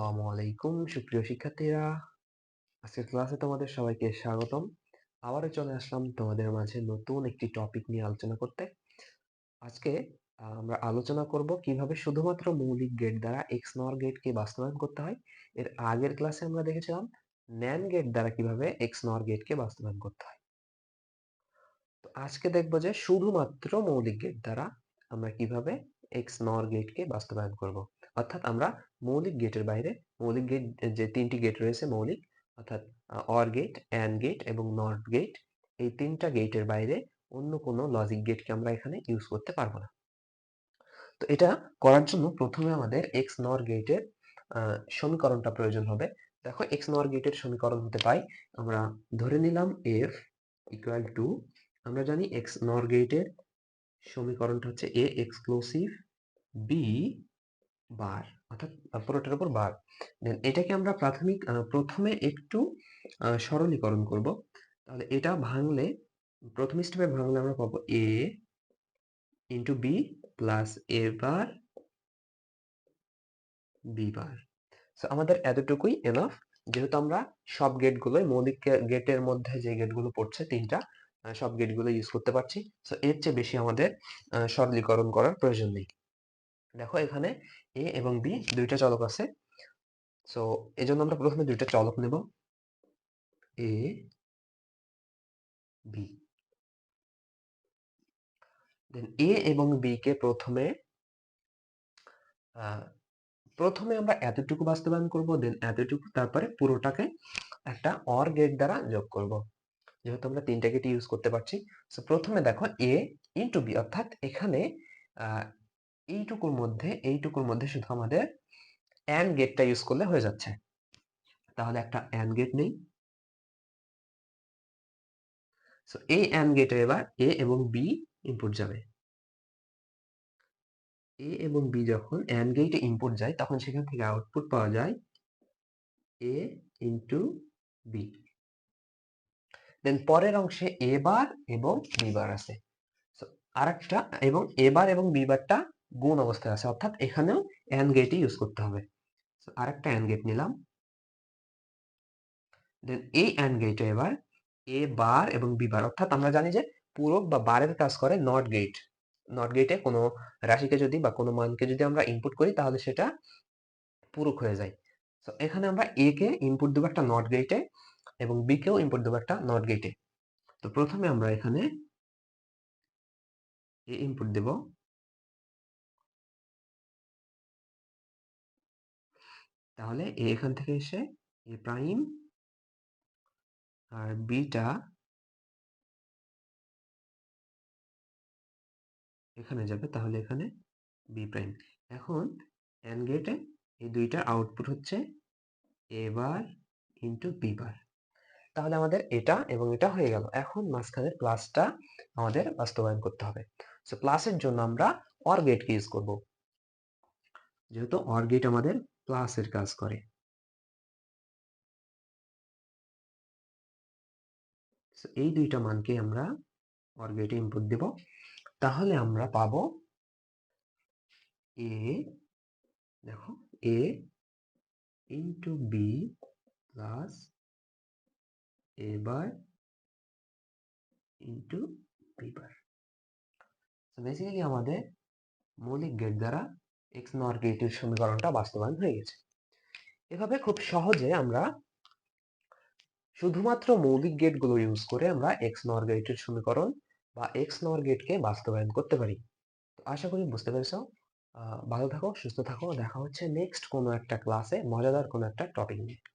আসসালামু আলাইকুম। সুপ্রিয় শিক্ষার্থীরা, আজকের ক্লাসে তোমাদের সবাইকে স্বাগতম। আবারও চলে আসলাম তোমাদের মাঝে নতুন একটি টপিক নিয়ে আলোচনা করতে। আজকে আমরা আলোচনা করব কীভাবে শুধুমাত্র মৌলিক গেট দ্বারা এক্স নর গেটকে বাস্তবায়ন করতে হয়। এর আগের ক্লাসে আমরা দেখেছিলাম ন্যান গেট দ্বারা কীভাবে এক্স নর গেটকে বাস্তবায়ন করতে হয়। তো আজকে দেখব যে শুধুমাত্র মৌলিক গেট দ্বারা আমরা কীভাবে এক্স নর গেটকে বাস্তবায়ন করব। অর্থাৎ আমরা মৌলিক গেটের বাইরে, মৌলিক গেট, যে তিনটি গেট রয়েছে মৌলিক, অর্থাৎ অর গেট অ্যান্ড গেট এবং নট গেট, এই তিনটা গেটের বাইরে অন্য কোনো লজিক গেটকে আমরা এখানে ইউজ করতে পারব না। তো এটা করার জন্য প্রথমে আমাদের এক্স নর গেটের সমীকরণটা প্রয়োজন হবে। দেখো এক্স নর গেটের সমীকরণ হতে পাই, আমরা ধরে নিলাম এফ ইকুয়াল টু আমরা জানি এক্স নর গেটের সমীকরণটা হচ্ছে এ এক্সক্লুসিভ বি বার অর্থাৎ পুরোটার উপর বার। দেন এটাকে আমরা প্রাথমিক প্রথমে একটু সরলীকরণ করব। তাহলে এটা ভাঙলে প্রথম স্টেপে ভাঙলে আমরা পাবো A into B plus A bar B bar. So, আমাদের এতটুকুই এনাফ যেহেতু আমরা সব গেটগুলোই মৌলিক গেটের মধ্যে যে গেটগুলো পড়ছে তিনটা সব গেটগুলো ইউজ করতে পারছি। সো এর চেয়ে বেশি আমাদের সরলীকরণ করার প্রয়োজন নেই। দেখো এখানে এ এবং বি দুইটা চলক আছে। সো এই জন্য আমরা প্রথমে দুইটা চলক নেব। এ বি দেন এ এবং বি কে প্রথমে প্রথমে আমরা এতটুকু বাস্তবায়ন করব দেন এতটুকু, তারপরে পুরোটাকে একটা অর গেট দ্বারা যোগ করব। যেহেতু আমরা তিনটা গেট ইউজ করতে পারছি। সো প্রথমে দেখো এ ইন্টু বি অর্থাৎ এখানে এইটুকুর মধ্যে এইটুকুর মধ্যে শুধু আমাদের অ্যান্ড গেটটা ইউজ করলে হয়ে যাচ্ছে। তাহলে একটা অ্যান্ড গেট নেই। সো এই অ্যান্ড গেটে এবার এ এবং বি ইনপুট যাবে। এ এবং বি যখন অ্যান্ড গেটে ইনপুট যায় তখন সেখান থেকে আউটপুট পাওয়া যায় এ ইন্টু বি দেন পরের অংশে এ বার এবং বি বার আছে। So, আরেকটা এবং এবার এবং বি বারটা গুণ অবস্থায় আছে, অর্থাৎ এখানেও অ্যান্ড গেটই ইউজ করতে হবে। আরেকটা অ্যান্ড গেট নিলাম। দেন এই অ্যান্ড গেটে এবার এ বার এবং বি বার অর্থাৎ আমরা জানি যে পূরক বা বারের কাজ করে নট গেট নট গেটে কোনো রাশিকে যদি বা কোনো মানকে যদি আমরা ইনপুট করি, তাহলে সেটা পূরক হয়ে যায়। তো এখানে আমরা এ কে ইনপুট দেবো একটা নট গেটে এবং বি কেও ইনপুট দেবো একটা নট গেটে তো প্রথমে আমরা এখানে এ ইনপুট দেব। তাহলে এ এখান থেকে এসে এ প্রাইম আর বিটা এখানে যাবে, তাহলে এখানে বি প্রাইম। এখন এন্ড গেটে এই দুইটার আউটপুট হচ্ছে এ বার ইন্টু বি বার। তাহলে আমাদের এটা এবং এটা হয়ে গেল। এখন মাঝখানের প্লাসটা আমাদের বাস্তবায়ন করতে হবে। সো প্লাসের জন্য আমরা অর গেটকে ইউজ করব। যেহেতু অর গেট আমাদের প্লাসের কাজ করে। এই দুইটা মানকে আমরা অর গেটে ইনপুট দেব। তাহলে আমরা পাবো এ দেখো A into B plus A bar into B bar basically আমাদের মৌলিক গেট দ্বারা এক্স নর গেটের সমীকরণটা বাস্তবায়ন হয়ে গেছে। এভাবে খুব সহজে আমরা শুধুমাত্র মৌলিক গেটগুলো ইউজ করে আমরা এক্স নর গেটের সমীকরণ বা এক্স নর গেটকে বাস্তবায়ন করতে পারি। তো আশা করি বুঝতে পেরেছ। ভালো থাকো, সুস্থ থাকো। দেখা হচ্ছে নেক্সট কোনো একটা ক্লাসে মজাদার কোনো একটা টপিক নিয়ে।